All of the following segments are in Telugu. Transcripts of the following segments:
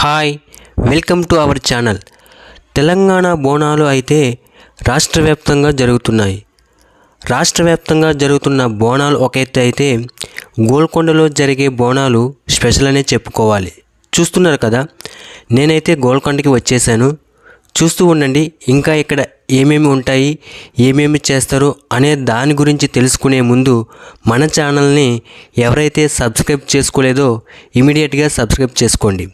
Hi welcome to our channel. Telangana Bonalu అయితే రాష్ట్ర వ్యాప్తంగా జరుగుతున్నాయి. రాష్ట్ర వ్యాప్తంగా జరుగుతున్న బోనాలు ఒక ఎత్తు అయితే గోల్కొండలో జరిగే బోనాలు స్పెషల్ అనే చెప్పుకోవాలి. చూస్తున్నారు కదా నేనైతే గోల్కొండకి వచ్చేసాను. చూస్తూ ఉండండి ఇంకా ఇక్కడ ఏమేమి ఉంటాయి ఏమేమి చేస్తారు అనే దాని గురించి తెలుసుకునే ముందు మన ఛానల్ని ఎవరైతే సబ్స్క్రైబ్ చేసుకోలేదో ఇమీడియట్గా సబ్స్క్రైబ్ చేసుకోండి.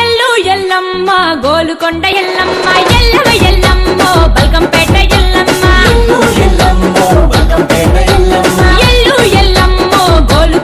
ఎల్లు ఎల్లమ్మ గోలుకొండ ఎల్లమ్మ ఎల్లవ ఎల్లమ్మ బల్కంపేట ఎల్లమ్మ. ఎల్లు ఎల్లమ్మ గోలు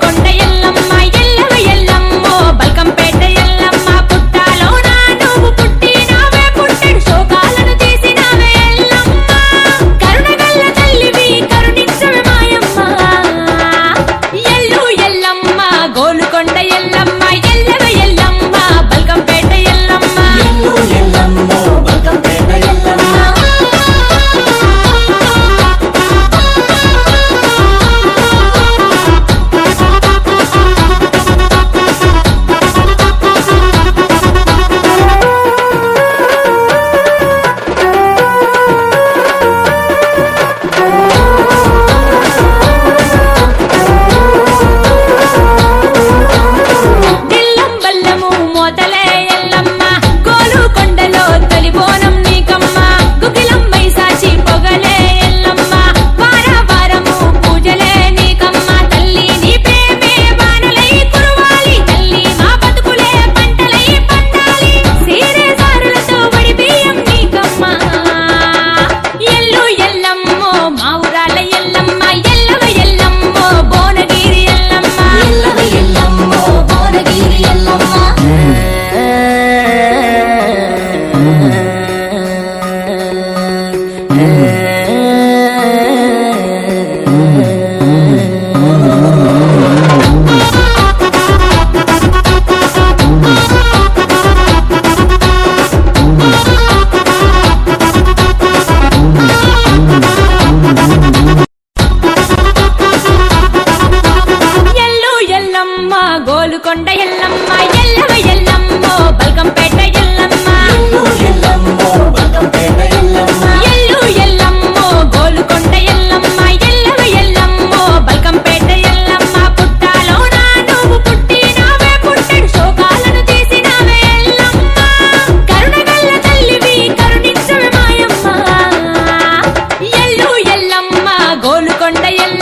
கோலு கொண்ட எல்லாம்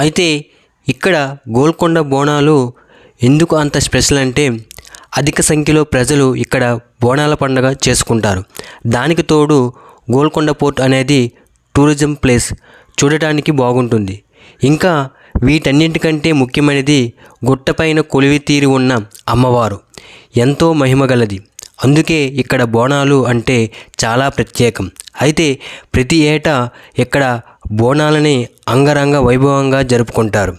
అయితే ఇక్కడ గోల్కొండ బోనాలు ఎందుకు అంత స్పెషల్ అంటే అధిక సంఖ్యలో ప్రజలు ఇక్కడ బోనాల పండుగ చేసుకుంటారు. దానికి తోడు గోల్కొండ పోర్ట్ అనేది టూరిజం ప్లేస్ చూడటానికి బాగుంటుంది. ఇంకా వీటన్నింటికంటే ముఖ్యమైనది గుట్టపైన కొలివి తీరి ఉన్న అమ్మవారు. ఎంతో మహిమగలది అందుకే ఇక్కడ బోనాలు అంటే చాలా ప్రత్యేకం. అయితే ప్రతి ఏటా ఇక్కడ బోనాలని అంగరంగ వైభవంగా జరుపుకుంటారు.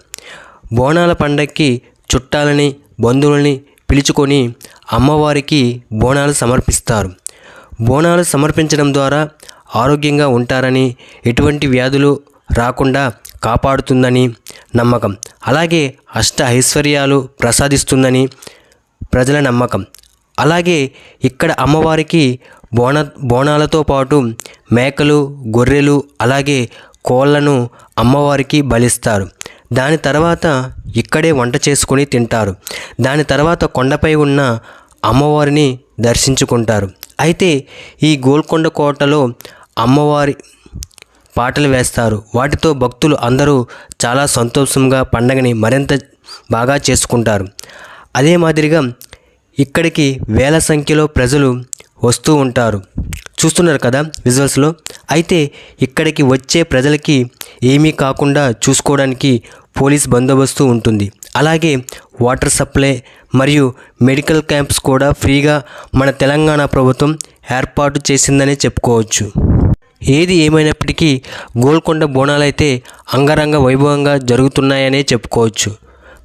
బోనాల పండక్కి చుట్టాలని బంధువులని పిలుచుకొని అమ్మవారికి బోనాలు సమర్పిస్తారు. బోనాలు సమర్పించడం ద్వారా ఆరోగ్యంగా ఉంటారని ఎటువంటి వ్యాధులు రాకుండా కాపాడుతుందని నమ్మకం. అలాగే అష్ట ఐశ్వర్యాలు ప్రసాదిస్తుందని ప్రజల నమ్మకం. అలాగే ఇక్కడ అమ్మవారికి బోన బోనాలతో పాటు మేకలు గొర్రెలు అలాగే కోళ్ళను అమ్మవారికి బలిస్తారు. దాని తర్వాత ఇక్కడే వంట చేసుకొని తింటారు. దాని తర్వాత కొండపై ఉన్న అమ్మవారిని దర్శించుకుంటారు. అయితే ఈ గోల్కొండ కోటలో అమ్మవారి పాటలు వేస్తారు. వాటితో భక్తులు అందరూ చాలా సంతోషంగా పండగని మరింత బాగా చేసుకుంటారు. అదే మాదిరిగా ఇక్కడికి వేల సంఖ్యలో ప్రజలు వస్తూ ఉంటారు. చూస్తున్నారు కదా విజువల్స్లో అయితే ఇక్కడికి వచ్చే ప్రజలకి ఏమీ కాకుండా చూసుకోవడానికి పోలీస్ బందోబస్తు ఉంటుంది. అలాగే వాటర్ సప్లై మరియు మెడికల్ క్యాంప్స్ కూడా ఫ్రీగా మన తెలంగాణ ప్రభుత్వం ఏర్పాటు చేసిందనే చెప్పుకోవచ్చు. ఏది ఏమైనప్పటికీ గోల్కొండ బోనాలైతే అంగరంగ వైభవంగా జరుగుతున్నాయనే చెప్పుకోవచ్చు.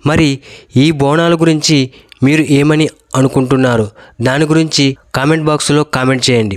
మరి ఈ బోనాల గురించి మీరు ఏమని అనుకుంటున్నారు? దాని గురించి కామెంట్ బాక్స్లో కామెంట్ చేయండి.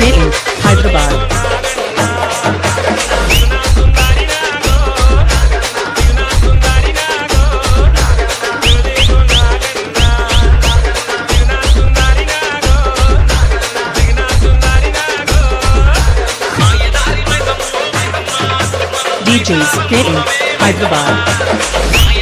DJ Hyderabad DJs DJ Hyderabad.